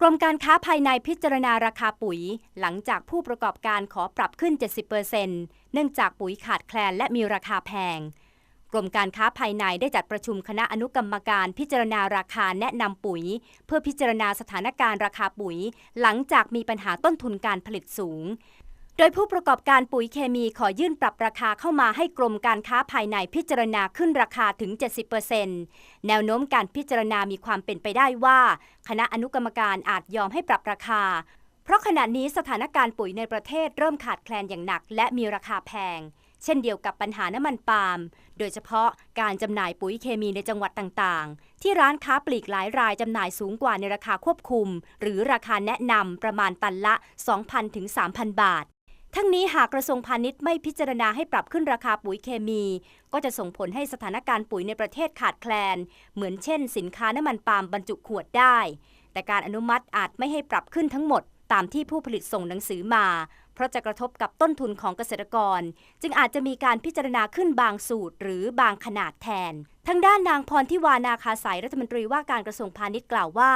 กรมการค้าภายในพิจารณาราคาปุ๋ย หลังจากผู้ประกอบการขอปรับขึ้น 70%เนื่องจากปุ๋ยขาดแคลนและมีราคาแพง กรมการค้าภายในได้จัดประชุมคณะอนุกรรมการพิจารณาราคาแนะนำปุ๋ย เพื่อพิจารณาสถานการณ์ราคาปุ๋ย หลังจากมีปัญหาต้นทุนการผลิตสูง โดยผู้ประกอบการปุ๋ยเคมีขอยื่นปรับราคาเข้ามาให้กรมการค้าภายในพิจารณาขึ้นราคาถึง 70%แนวโน้มการพิจารณามีความเป็นไปได้ว่า คณะอนุกรรมการอาจยอมให้ปรับราคา เพราะขณะนี้สถานการณ์ปุ๋ยในประเทศเริ่มขาดแคลนอย่างหนัก และมีราคาแพง เช่นเดียวกับปัญหาน้ำมันปาล์ม โดยเฉพาะการจำหน่ายปุ๋ยเคมีในจังหวัดต่างๆ ที่ร้านค้าปลีกหลายรายจำหน่ายสูงกว่าในราคาควบคุม หรือราคาแนะนำประมาณตันละ 2,000ถึง3,000 บาท ทั้งนี้หากกระทรวงพาณิชย์ไม่พิจารณาให้ปรับขึ้นราคาปุ๋ยเคมี ก็จะส่งผลให้สถานการณ์ปุ๋ยในประเทศขาดแคลน เหมือนเช่น สินค้าน้ำมันปาล์มบรรจุขวดได้ แต่การอนุมัติอาจไม่ให้ปรับขึ้นทั้งหมด ตามที่ผู้ผลิตส่งหนังสือมา เพราะจะกระทบกับต้นทุนของเกษตรกร จึงอาจจะมีการพิจารณาขึ้นบางสูตร หรือบางขนาดแทนทางด้านนางพรทิวานาคาสายรัฐมนตรีว่าการกระทรวงพาณิชย์กล่าวว่า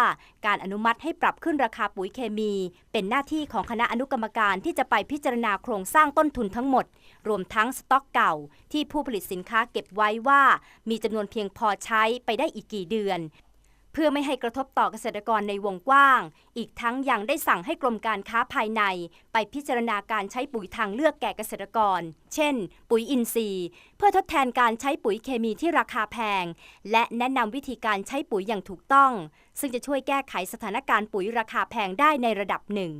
การอนุมัติให้ปรับขึ้นราคาปุ๋ยเคมี เป็นหน้าที่ของคณะอนุกรรมการที่จะไปพิจารณาโครงสร้างต้นทุนทั้งหมด รวมทั้งสต็อกเก่า ที่ผู้ผลิตสินค้าเก็บไว้ว่า มีจำนวนเพียงพอใช้ไปได้อีกกี่เดือน เพื่อไม่ให้กระทบต่อเกษตรกรในวงกว้าง อีกทั้งยังได้สั่งให้กรมการค้าภายใน ไปพิจารณาการใช้ปุ๋ยทางเลือกแก่เกษตรกร เช่น ปุ๋ยอินทรีย์ เพื่อทดแทนการใช้ปุ๋ยเคมีที่ราคาแพง และแนะนำวิธีการใช้ปุ๋ยอย่างถูกต้อง ซึ่งจะช่วยแก้ไขสถานการณ์ปุ๋ยราคาแพงได้ในระดับหนึ่ง